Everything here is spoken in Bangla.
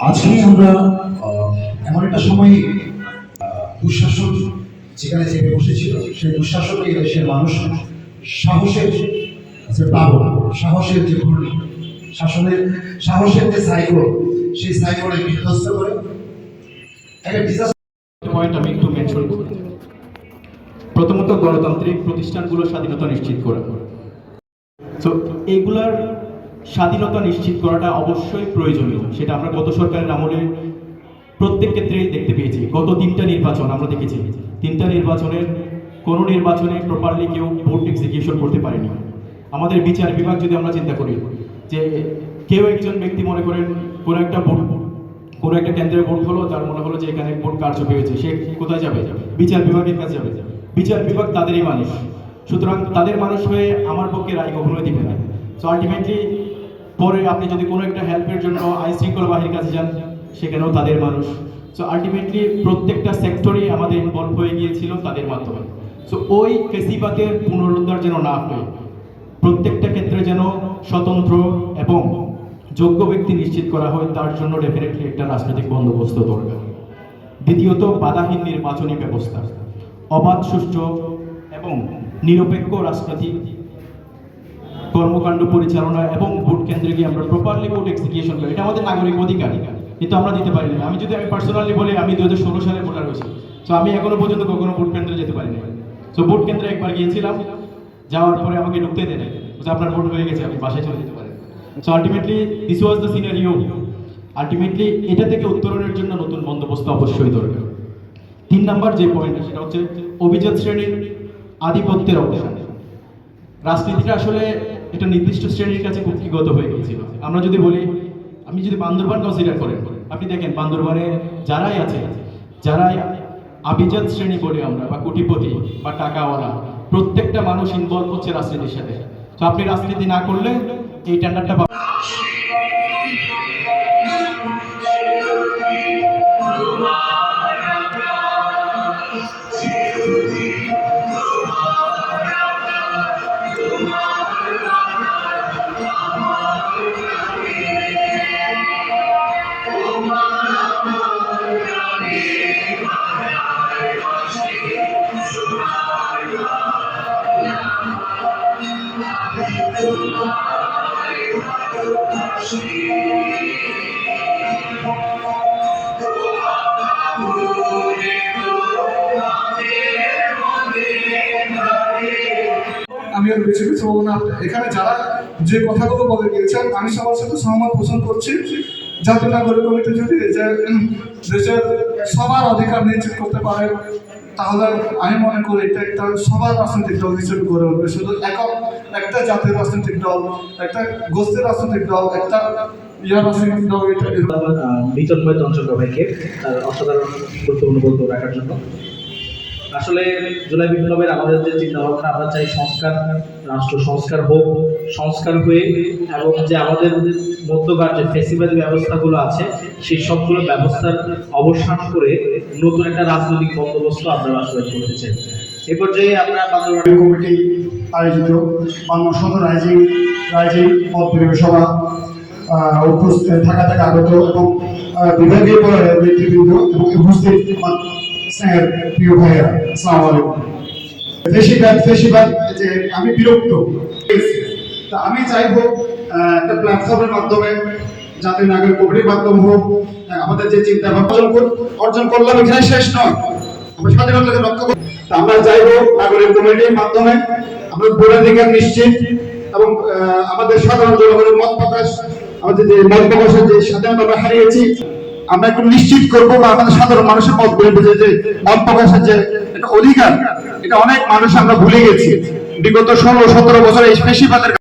আজকে আমরা এমন একটা সময় দুঃশাসন যেখানে চেপে বসেছিল সেই দুঃশাসনে দেশের মানুষ সাহসের যে প্লাবন সাহসের যে ঘূর্ণি, শাসনের, সাহসের যে সাইক্লোন সেই সাইক্লোনে বিধ্বস্ত করে করি। প্রথমত গণতান্ত্রিক প্রতিষ্ঠানগুলো স্বাধীনতা নিশ্চিত করা তো এইগুলার স্বাধীনতা নিশ্চিত করাটা অবশ্যই প্রয়োজনীয়। সেটা আমরা গত সরকারের আমলে প্রত্যেক ক্ষেত্রেই দেখতে পেয়েছি। গত তিনটা নির্বাচন আমরা দেখেছি। তিনটা নির্বাচনের, কোনো নির্বাচনে প্রপারলি কেউ ভোট এক্সিকিউশন করতে পারেনি। আমাদের বিচার বিভাগ যদি আমরা চিন্তা করি যে কেউ একজন ব্যক্তি মনে করেন কোনো একটা ভোট কোনো একটা কেন্দ্রে ভোট হলো, তার মনে হলো যে এখানে ভোট কারচুপি হয়েছে, সে কোথায় যাবে? বিচার বিভাগের কাছে যাবে। বিচার বিভাগ তাদেরই মানুষ। সুতরাং তাদের মানুষ হয়ে আমার পক্ষে রায় কখনোই দিবে না। সো আলটিমেটলি পরে আপনি যদি কোনো একটা হেল্পের জন্য আইন শৃঙ্খলা বাহিনীর কাছে যান, সেখানেও তাদের মানুষ। সো আলটিমেটলি প্রত্যেকটা সেক্টরেই আমাদের ইনভলভ হয়ে গিয়েছিল তাদের মাধ্যমে। সো ওই ফেসিবাদের পুনরুদ্ধার যেন না হয়, প্রত্যেকটা ক্ষেত্রে যেন স্বতন্ত্র এবং যোগ্য ব্যক্তি নিশ্চিত করা হয়, তার জন্য ডেফিনেটলি একটা রাজনৈতিক বন্দোবস্ত দরকার। দ্বিতীয়ত, বাধাহীন নির্বাচনী ব্যবস্থা। অবাধ সুষ্ঠু এবং নিরপেক্ষ রাজনৈতিক কর্মকাণ্ড পরিচালনা এবং ভোট কেন্দ্রে গিয়ে আমরা প্রপারলি ভোট এক্সিকিউশন করি। এটা আমাদের নাগরিক অধিকার। কিন্তু আমরা দিতে পারি না। আমি যদি আমি পার্সোনালি বলি আমি দু হাজার ষোলো সালে ভোটার হয়েছি। তো আমি এখনও পর্যন্ত কখনো ভোট কেন্দ্রে যেতে পারিনি। তো ভোট কেন্দ্রে একবার গিয়েছিলাম। যাওয়ার পরে আমাকে ঢুকতে দেয় বলছে, আপনার ভোট হয়ে গেছে আপনি বাসায় চলে যেতে পারেন। So ultimately this was the scenario ultimately এটা থেকে উত্তরণের জন্য নতুন বন্দোবস্ত অবশ্যই দরকার। তিন নাম্বার যে পয়েন্ট সেটা হচ্ছে অভিজাত শ্রেণির আধিপত্যের অবসান। রাজনীতিটা আসলে একটা নির্দিষ্ট শ্রেণির কাছে কুক্ষিগত হয়ে গিয়েছিল। আমরা যদি বলি, আপনি যদি বান্দরবান কনসিডার করেন, আপনি দেখেন বান্দরবানে যারাই আছে, যারাই আভিজাত শ্রেণি বলি আমরা, বা কোটিপতি, বা টাকাওয়ালা, প্রত্যেকটা মানুষ ইনভলভ হচ্ছে রাজনীতির সাথে। তো আপনি রাজনীতি না করলে এই টেন্ডারটা পাবেন আমি আর বলব না। এখানে যারা যে কথাগুলো বলে গিয়েছেন, আমি সবার সাথে সহমত পোষণ করছি। জাতীয় নাগরিক কমিটি যদি দেশের সবার অধিকার নিশ্চিত করতে পারে তাহলে আমি মনে করি এটা একটা সবার রাজনৈতিক দল হিসেবে গড়ে উঠবে। শুধু একক, একটা জাতীয় রাজনৈতিক দল, একটা গোষ্ঠীর রাজনৈতিক দল, একটা অসাধারণ গুরুত্বপূর্ণ বক্তব্য রাখার জন্য। আসলে জুলাই বিপ্লবের আমাদের যে চিন্তা ভাবনা আমরা চাই সংস্কার, রাষ্ট্র সংস্কার হোক, সংস্কার হয়ে এবং যে আমাদের মধ্যকার যে ফেসিবাদী ব্যবস্থাগুলো আছে, সেই সবগুলো ব্যবস্থার অবসান করে নতুন একটা রাজনৈতিক বন্দোবস্ত আমরা বাস্তবায়ন করতে চাই। এ পর্যায়ে আমরা কমিটি আয়োজিত বাংলা রাইজিং রাইজিং মত সভা উপস্থিত থাকা থাকা আগত এবং বিভাগীয় নেতৃবৃন্দ এবং উপস্থিত স্নেহের প্রিয় ভাইয়া, আসসালামু আলাইকুম। বেশিরভাগ বেশিরভাগ যে আমি বিরক্ত। তা আমি চাইব একটা প্ল্যাটফর্মের মাধ্যমে জাতীয় নাগরিক কমিটির মাধ্যম হোক আমাদের যে চিন্তা ভাবনা অর্জন করলাম, এখানে শেষ নয়। আমরা স্বাধীনতাকে রক্ষা করব। তা আমরা চাইব নাগরিক কমিটির মাধ্যমে আমরা ভোটাধিকার নিশ্চিত এবং আমাদের সাধারণ জনগণের মত প্রকাশ, আমাদের যে মত প্রকাশের যে স্বাধীনতা আমরা হারিয়েছি আমরা একটু নিশ্চিত করব বা আমাদের সাধারণ মানুষের মত বলবে যে মত যে অধিকার, এটা অনেক মানুষ আমরা ভুলে গেছি। বিগত ষোলো, সতেরো বছরে বেশিরভাগের